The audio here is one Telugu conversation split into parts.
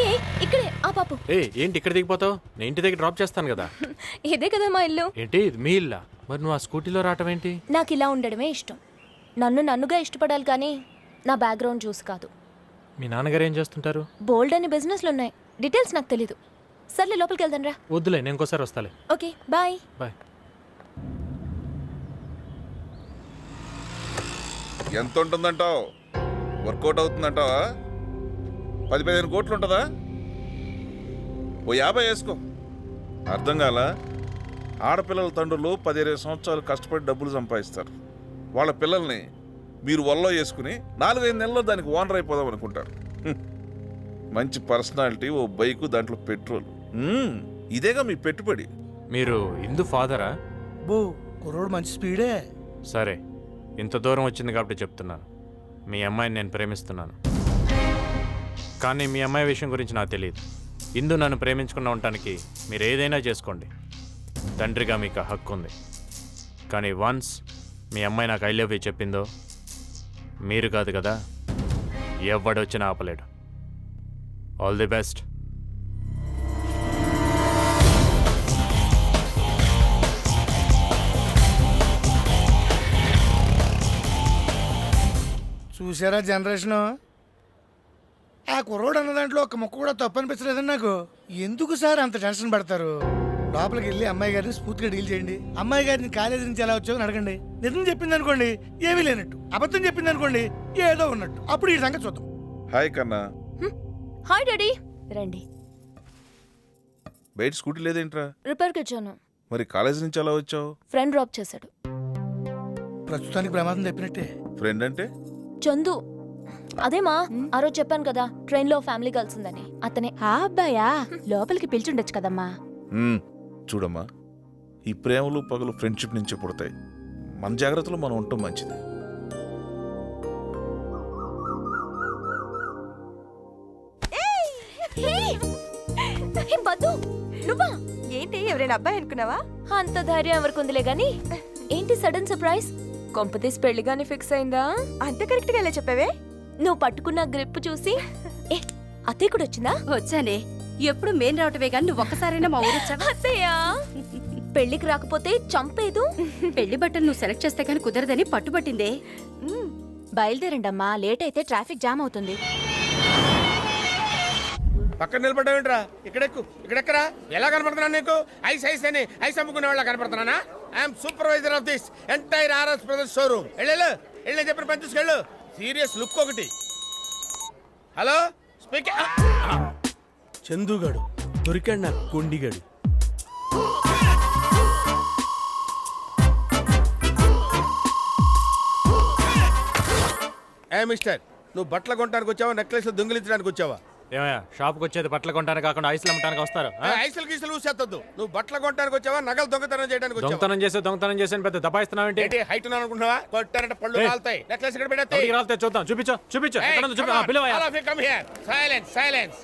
ఏ ఇక్కడే ఆ పాపు. ఏ ఏంటి ఇక్కడ దిగిపోతావు? నేను ఇంటి దగ్గర డ్రాప్ చేస్తాను కదా. ఇదే కదా మా ఇల్లు. ఏంటి ఇది మీ ఇల్లా? మరి నువ్వు ఆ స్కూటీలో రావటం ఏంటి? నాకు ఇలా ఉండడమే ఇష్టం. నన్ను నన్నుగా ఇష్టపడాలి కానీ నా బ్యాక్గ్రౌండ్ చూసి కాదు. మీ నాన్నగారు ఏం చేస్తుంటారు? బోల్డ్ అని బిజినెస్లు ఉన్నాయి. డీటెయిల్స్ నాకు తెలీదు. సర్లే లోపలికి వెళ్దాం రా. వద్దులే నేను ఇంకోసారి వస్తాలే. Okay bye. బాయ్. ఎంత ఉంటుందంటావు? వర్కౌట్ అవుతుందంటావా? పది పదిహేను కోట్లు ఉంటుందా? ఓ యాభై వేసుకో. అర్థం కాల? ఆడపిల్లల తండ్రులు పది ఇరవై సంవత్సరాలు కష్టపడి డబ్బులు సంపాదిస్తారు. వాళ్ళ పిల్లల్ని మీరు వల్లో వేసుకుని నాలుగైదు నెలల్లో దానికి ఓనర్ అయిపోదాం అనుకుంటారు. మంచి పర్సనాలిటీ ఓ బైకు దాంట్లో పెట్రోల్. ఇదేగా మీ పెట్టుబడి. మీరు ఇందు ఫాదరా? బో కుర్రోడు మంచి స్పీడే. సరే. ఇంత దూరం వచ్చింది కాబట్టి చెప్తున్నాను. మీ అమ్మాయిని నేను ప్రేమిస్తున్నాను. కానీ మీ అమ్మాయి విషయం గురించి నాకు తెలియదు. ఇందు నన్ను ప్రేమించుకున్న ఉండటానికి మీరు ఏదైనా చేసుకోండి. తండ్రిగా మీకు హక్కు ఉంది. కానీ వన్స్ మీ అమ్మాయి నాకు ఐ లవ్ యూ చెప్పిందో మీరు కాదు కదా ఎవడొచ్చినా ఆపలేడు. ఆల్ ది బెస్ట్ చూసారా జనరేషన్? ఆ కుర్రోడు అన్న దాంట్లో ఒక ముక్క కూడా తప్పు అనిపించలేదండి నాకు. ఎందుకు సార్ అంత టెన్షన్ పడతారు? లోపలికి వెళ్ళి అమ్మాయి గారిని స్ఫూర్తిగా డీల్ చేయండి. అమ్మాయి గారిని కాలేజీ నుంచి ఎలా వచ్చావు అని అడగండి. నిజం చెప్పింది అనుకోండి ఏమీ లేనట్టు. అబద్ధం చెప్పింది అనుకోండి ఏదో ఉన్నట్టు. అప్పుడు ఈ సంగతి చూద్దాం. హాయ్ కన్నా. Hi daddy. రండి. బయట స్కూటీ లేదేంట్రా? రిపేర్కి వచ్చాను. మరి కాలేజీ నుంచి ఎలా వచ్చావు? ఫ్రెండ్ డ్రాప్ చేశాడు. ప్రస్తుతానికి ప్రమాదం తప్పినట్టే. ఫ్రెండ్ అంటే? చందు. అదేమా? ఆ రోజు చెప్పాను కదా ట్రైన్లో ఫ్యామిలీ కలిసిందని అతనే. ఆ అబ్బాయా? లోపలికి పిలిచుండొచ్చు కదమ్మా. మ్మ్. చూడమ్మా. ఈ ప్రేమలు పగలు ఫ్రెండ్షిప్ నుంచే పుడతాయి. మన జాగ్రత్తలో మనం ఉండటం మంచిది. హే! బద్దు నువ్వా? ఏంటి ఎవరైనా అబ్బాయి అనుకున్నావా? అంత ధైర్యం ఎవరికి ఉందిలే గాని? ఏంటి సడన్ సర్ప్రైజ్? కొంపతీసి పెళ్ళిగాని ఫిక్స్ అయిందా? అంత కరెక్ట్గా ఎలా చెప్పావే? నువ్వు పట్టుకున్న గ్రిప్ చూసి ఏ అత్తయ్య కూడా వచ్చిందా? వచ్చానే. ఎప్పుడు మేం రావటమే కానీ నువ్వు ఒక్కసారైనా మా ఊరు వచ్చావా? అత్తయ్య! పెళ్ళికి రాకపోతే చంపేదు. పెళ్ళి బట్టలు నువ్వు సెలెక్ట్ చేస్తే కానీ కుదరదని పట్టుబట్టిందే. బయలుదేరండమ్మా లేట్ అయితే ట్రాఫిక్ జామ్ అవుతుంది. పక్కన నిలబడ్డావేంట్రా? ఇక్కడెక్కు. ఇక్కడెక్కరా? ఎలా కనపడుతున్నాను నీకు? ఐస్ ఐస్ అని ఐస్ అమ్ముకునే వాళ్ళ కనపడుతున్నానా I'm supervisor of this entire RS brothers showroom వెళ్ళు వెళ్ళి చెప్పిన పని తీసుకెళ్ళు. సీరియస్ లుక్ ఒకటి. హలో? స్పీకింగ్ చందుగాడు దొరికాడు నాకు కొండిగాడు. ఏ మిస్టర్ నువ్వు బట్టలు కొనడానికి వచ్చావా నెక్లెస్ దొంగిలించడానికి వచ్చావా? ఏమయ్యా షాప్కి వచ్చేది బట్టలు కొనడానికి కాకుండా ఐస్లు అమ్మటానికి వస్తారు ఆ? ఐసలు గీసలు ఊసేత్తద్దు. నువ్వు బట్టలు కొనడానికి వచ్చావా నగలు దొంగతనం చేయడానికి వచ్చావా? దొంగతనం చేసే దొంగతనం చేసే పెద్ద దబాయిస్తున్నావేంటి ఏంటి? హైట్ ఉన్నాను అనుకుంటున్నావా? కొట్టారంటే పళ్ళు ఏయ్. కాలుతాయి నెక్లెస్ ఇక్కడ ఎవరికి పెడతాయి రాలితే చూద్దాం. చూపించు చూపించు. ఎక్కడ ఉందో చూపి పిలవయ్యా. సైలెన్స్ సైలెన్స్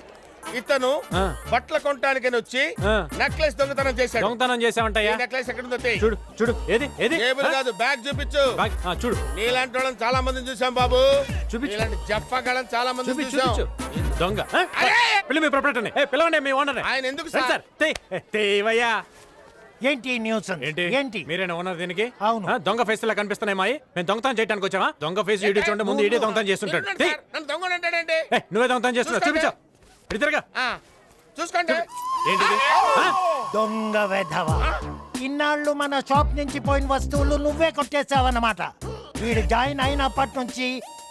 ఇతను ఆ. బట్టలు కొనడానికి వచ్చి ఆ. నెక్లెస్ దొంగతనం చేశాడు. దొంగతనం చేసావంటయ్యా నెక్లెస్ ఎక్కడ ఉందో. చూడు చూడు. ఏది? ఏది? టేబుల్ ఆ? కాదు బ్యాగ్ చూపించు. బాగ్, ఆ, చూడు. నీలాంటి వాళ్ళని చాలా మందిని చూసాం బాబు. చూపించు. నీలాంటి జప్పగాళ్ళని చాలా మందిని చూపి చూసాం చూపించు. దొంగ! పిల్ల మీ ప్రొపరేటర్ని ఏ పిలవండి మీ ఓనర్ ఆయన ఎందుకు సార్? తేవయ్యా ఏంటి న్యూస్ ఏంటి? ఏంటి? మీరేనా ఓనర్ దీనికి? అవును. దొంగ ఫేస్ లా కనిపిస్తున్నాయి మాయి. మేము దొంగతనం చేయడానికి వచ్చావా దొంగ ఫేస్ వీడియో చూడండి ముందు ఇడే దొంగతనం చేస్తుంటాడు. నువ్వే దొంగతనం చేస్తున్నావు. చూపించు. ఆ, చూసుకోండి. ఏంటిది? దొంగ వెధవ. ఇన్నాళ్ళు మన షాప్ నుంచి పోయిన వస్తువులు నువ్వే కొట్టేసావన్నమాట. వీడు జాయిన్ అయినప్పటి నుంచి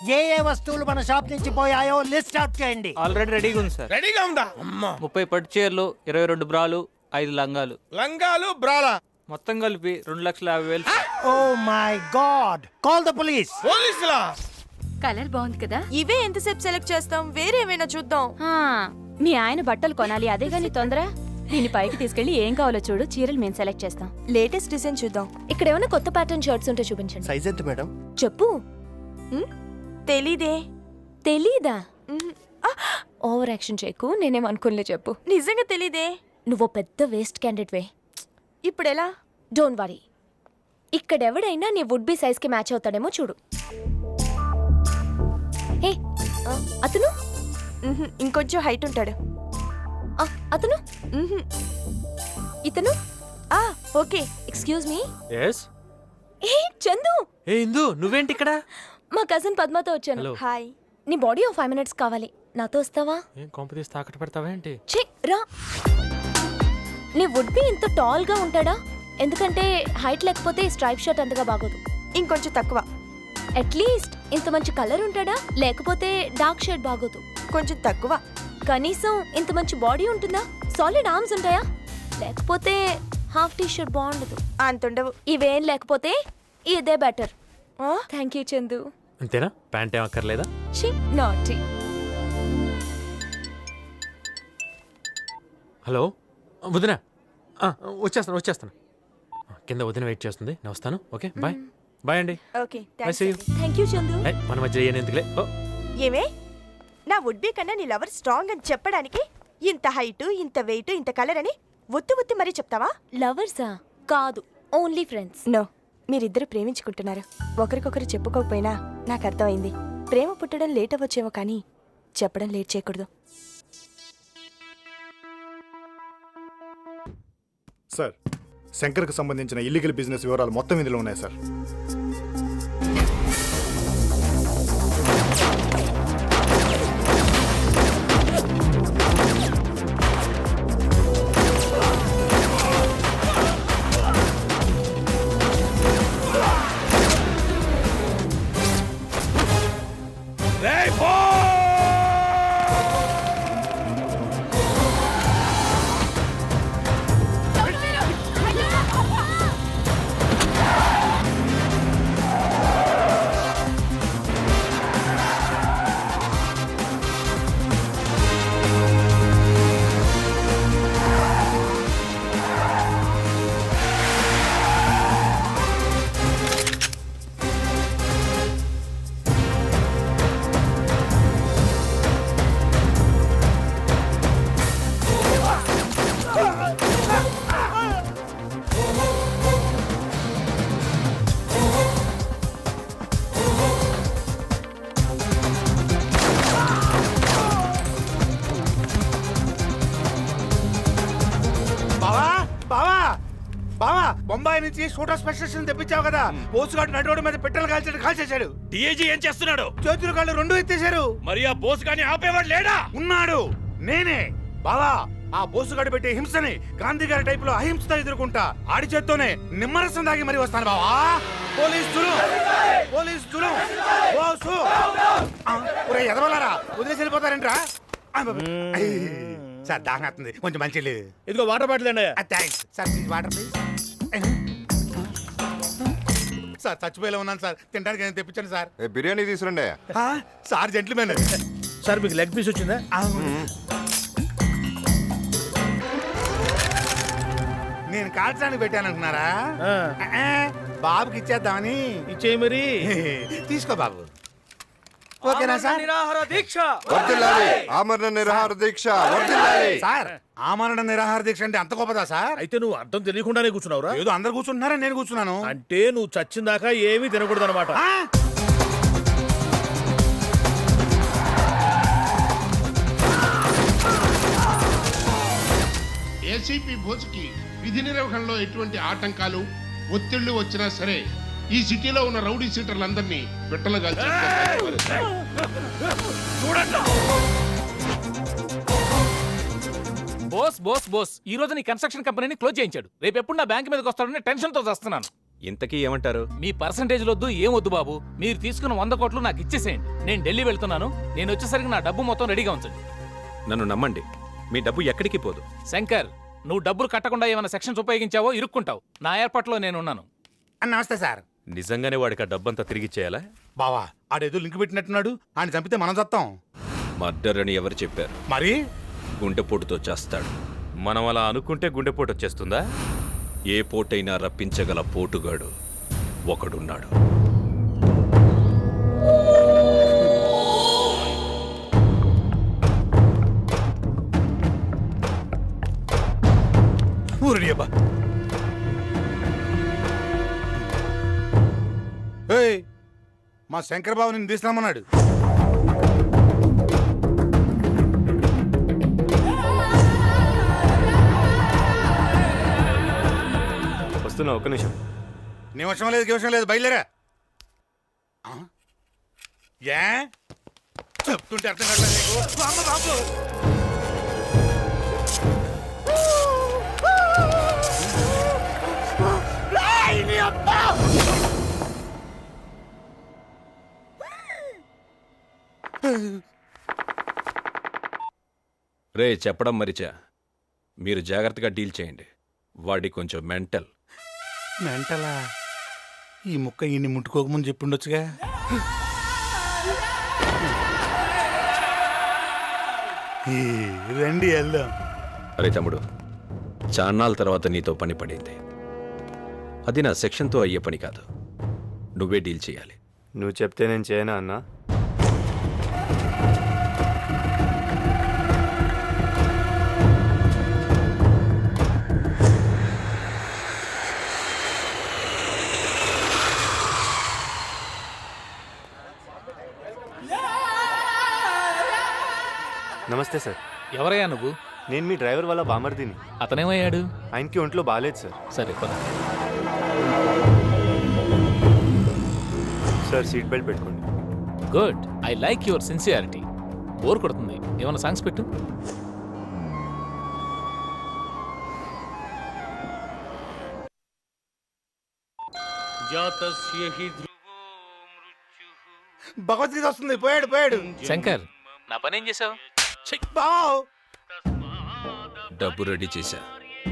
ఏ ఏ వస్తువులు మన షాప్ నుంచి పోయాయో లిస్ట్ అవుట్ చేయండి. ఆల్రెడీ రెడీగా ఉంది సార్. రెడీగా ఉందా? అమ్మా. ముప్పై పట్టు చీరలు ఇరవై రెండు బ్రాలు ఐదు లంగాలు. లంగాలు బ్రాలా? మొత్తం కలిపి రెండు లక్షల యాభై వేలు ఓ my god. Call the police. పోలీసులా? Colour బాగుంది కదా? ఇవే ఎంతసేపు సెలెక్ట్ చేస్తాం? వేరే ఏమైనా చూద్దాం. మీ ఆయన బట్టలు కొనాలి. అదే గాని తొందర? దీని పైకి తీసుకెళ్ళి ఏం కావాలో చూడు. చీరలు మేము సెలెక్ట్ చేస్తాం. లేటెస్ట్ డిజైన్ చూద్దాం. ఇక్కడ ఏమైనా కొత్త ప్యాటర్న్ షర్ట్స్ ఉంటే చూపించండి. సైజ్ ఎంత మేడం చెప్పు. తెలీదే. తెలీదా? ఓవర్ యాక్షన్ చేయకు నేనేం అనుకోలే చెప్పు. నిజంగా తెలీదే. నువ్వు పెద్ద వేస్ట్ క్యాండిడేట్ వే. ఇప్పుడు ఎలా డోంట్ వరీ. ఇక్కడెవడైనా నీ వుడ్ బి సైజ్కి మ్యాచ్ అవుతాడేమో చూడు. ఏ అతను? ఇంకొంచెం హైట్ ఉంటాడు. అతను. ఇతను? ఆ ఓకే. Excuse me. ఎస్ ఏ చందు! ఏ ఇందు నువ్వేంటి ఇక్కడ? మా కజిన్ పద్మతో వచ్చాను. హాయ్ నీ బాడీ ఓ ఫైవ్ మినిట్స్ కావాలి. నాతో వస్తావా? ఏం కాంపిటీస్ తాకట్టు పెడతావేంటి ఛీ రా. నీ వుడ్ బి ఇంత టాల్గా ఉంటాడా? ఎందుకంటే హైట్ లేకపోతే స్ట్రైప్ షర్ట్ అంతగా బాగోదు. ఇంకొంచెం తక్కువ. అట్లీస్ట్ ఇంత మంచి కలర్ ఉంటాడా? లేకపోతే డార్క్ షేడ్ బాగోదు. కొంచెం తక్కువ. కనీసం ఇంత మంచి బాడీ ఉంటుందా? సాలిడ్ ఆర్మ్స్ ఉంటాయా? లేకపోతే హాఫ్ టీ షర్ట్ బాగుండదు. అంతుండవు. ఇవేం లేకపోతే ఇదే బెటర్ థ్యాంక్ యూ చందు అంతేనా? ప్యాంట్ ఏం అక్కర్లేదా? నాటి. హలో? వదిన. వచ్చేస్తాను వచ్చేస్తాను కింద వదిన వెయిట్ చేస్తుంది. నేను వస్తాను. Okay bye. బాయ్ అండి. Okay I see you. Thank you Chandu. ఏయ్, మన మధ్య ఏం ఎందుకులే? ఓ. ఏమే? నా వుడ్ బీ కన్నా నీ లవర్ స్ట్రాంగ్ అని చెప్పడానికి ఇంత హైట్ ఇంత వెయిట్ ఇంత కలర్ అని ఒత్తి ఒత్తి మరీ చెప్తావా? లవర్సా కాదు ఓన్లీ ఫ్రెండ్స్ నో మీరిద్దరు ప్రేమించుకుంటున్నారు. ఒకరికొకరు చెప్పుకోకపోయినా నాకు అర్థమైంది. ప్రేమ పుట్టడం లేట్ అవ్వచ్చేమో కానీ చెప్పడం లేట్ చేయకూడదు. సార్ శంకర్కు సంబంధించిన ఇల్లీగల్ బిజినెస్ వివరాలు మొత్తం ఇందులో ఉన్నాయి సార్. నుంచి షూటర్ స్పెషలిస్ట్ తెప్పించావు కదా. పోసుగాడు నడువుడి మీద పెట్టెలు కాల్చాడు కాల్చేశాడు. డిఐజీ ఏం చేస్తున్నాడు? చేతులు కాళ్ళు రెండు ఎత్తేశారు. మరి ఆ బోస్ గాని ఆపేవాడు లేడా? ఉన్నాడు. నేనే. బావా ఆ బోసుగాడు పెట్టే హింసని గాంధీ గారి టైప్లో అహింసతో ఎదుర్కొంటా. ఆడి చేత్తోనే నిమ్మరసం దాగి మరి వస్తాను బావా. పోలీసులు పోలీసులు బోసు ఆ, ఒరే ఎదవలారా? వదిలేసి వెళ్ళిపోతారేంట్రా? సార్ దాహం కొంచెం మంచి ఇదిగో వాటర్ బాటిల్ అండి. Thanks sir water please. Sir చచ్చిపోయేలా ఉన్నాను సార్. తినడానికి నేను తెప్పించండి సార్. బిర్యానీ తీసురండి ఆ, సార్ జెంట్మెన్ సార్ మీకు లెగ్ పీస్ వచ్చిందా? నేను కాల్చడానికి పెట్టాను అనుకున్నారా ఆ, బాబుకి ఇచ్చేద్దామని. ఇచ్చే మరి. తీసుకో బాబు. ఓకేనా సార్? నిరాహార దీక్ష. ఆమరణ నిరాహార దీక్ష సార్ ఆమరణ నిరాహార దీక్ష అంటే అంత గొప్పదా సార్? అయితే నువ్వు అర్థం తెలియకుండానే కూర్చున్నావురా. ఏదో అందరు కూర్చుంటున్నారా నేను కూర్చున్నాను. అంటే నువ్వు చచ్చిందాకా ఏమీ తినకూడదు అనమాట ఏసీపీ బోసుకి విధి నిర్వహణలో ఎటువంటి ఆటంకాలు ఒత్తిళ్ళు వచ్చినా సరే ఈ సిటీలో ఉన్న రౌడీ సీటర్లందరినీ పెట్టలుగా బోస్ బోస్ బోస్. ఈ రోజు నీ కన్స్ట్రక్షన్ కంపెనీని క్లోజ్ చేయించాడు. రేపు ఎప్పుడు నా బ్యాంక్ మీదకి వస్తాడని టెన్షన్తో వస్తున్నాను ఇంతకీ ఏమంటారు? మీ పర్సంటేజ్ వద్దు ఏం వద్దు బాబు. మీరు తీసుకున్న వంద కోట్లు నాకు ఇచ్చేసేయండి. నేను ఢిల్లీ వెళ్తున్నాను. నేను వచ్చేసరికి నా డబ్బు మొత్తం రెడీగా ఉంచండి. నన్ను నమ్మండి. మీ డబ్బు ఎక్కడికి పోదు. శంకర్ నువ్వు డబ్బులు కట్టకుండా ఏమైనా సెక్షన్స్ ఉపయోగించావో ఇరుక్కుంటావు. నా ఏర్పాట్లో నేనున్నాను. నమస్తే సార్. నిజంగానే వాడికి ఆ డబ్బంతా తిరిగి చేయాలా బావా ఆడేదో లింక్ పెట్టినట్టున్నాడు. ఆయన చంపితే మనం చస్తాం. మర్డర్ అని ఎవరు చెప్పారు? మరి? గుండెపోటుతో చేస్తాడు. మనం అలా అనుకుంటే గుండెపోటు వచ్చేస్తుందా? ఏ పోటైనా రప్పించగల పోటుగాడు ఒకడున్నాడు. ఊరిని రేయ్ మా శంకరబాబు నిన్ను తీసుకురామన్నాడు వస్తున్నావు ఒక్క నిమిషం. నీ వర్షం లేదు వర్షం లేదు బయలుదేరా. ఆ? ఏ? చెప్తుంటే అర్థం కావట్లేదు రే చెప్పడం మరిచా. మీరు జాగ్రత్తగా డీల్ చేయండి. వాడి కొంచెం మెంటల్. మెంటలా? ఈ ముక్క ఈయన్ని ముట్టుకోకముందు చెప్పుండొచ్చుగా? ఈ, రండి వెళ్దాం. అరే తమ్ముడు చాన్నాళ్ళ తర్వాత నీతో పని పడింది. అది నా సెక్షన్తో అయ్యే పని కాదు. నువ్వే డీల్ చేయాలి. నువ్వు చెప్తే నేను చేయనా అన్నా? నమస్తే సార్. ఎవరయ్యా నువ్వు? నేను మీ డ్రైవర్ వల్ల బామర్దిని. అతనేమయ్యాడు? ఆయనకి ఒంట్లో బాగాలేదు సార్. సరే పద. సార్ సీట్ బెల్ట్ పెట్టుకోండి. Good. I like your sincerity. Bore కొడుతుంది. ఏమైనా సాంగ్స్ పెట్టు. భగవద్గీత వస్తుంది. పోయాడు పోయాడు. శంకర్ నా పని ఏం చేసావు? డబ్బు రెడీ చేశా.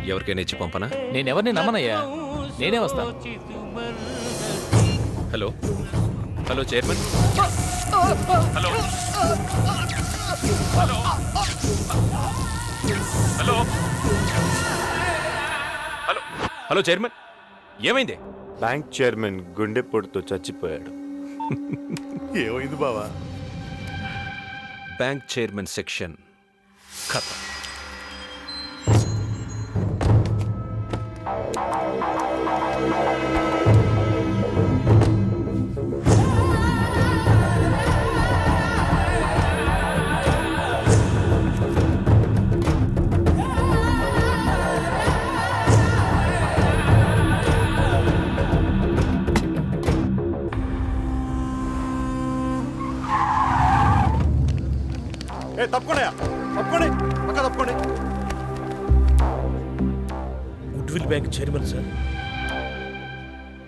ఎవరికైనా ఇచ్చి పంపనా? నేను ఎవరిని నమ్మనయ్యా? నేనే వస్తాను. Hello? Hello chairman? Hello? Hello? Hello? Hello? Hello chairman? ఏమైంది? బ్యాంక్ చైర్మన్ గుండెపోటుతో చచ్చిపోయాడు. ఏమైంది బావా? బ్యాంక్ చైర్మన్ సెక్షన్ కథ తప్పకుండా తప్పకుండా పక్క తప్పకుండా good will bank chairman sir.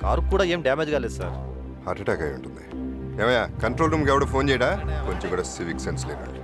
Car కూడా ఏం డ్యామేజ్ కాలేదు సార్. హార్ట్ అటాక్ అయి ఉంటుంది. ఏమయ్యా కంట్రోల్ రూమ్కి ఎవడో ఫోన్ చేయడా? కొంచెం కూడా సివిక్ సెన్స్ లేనండి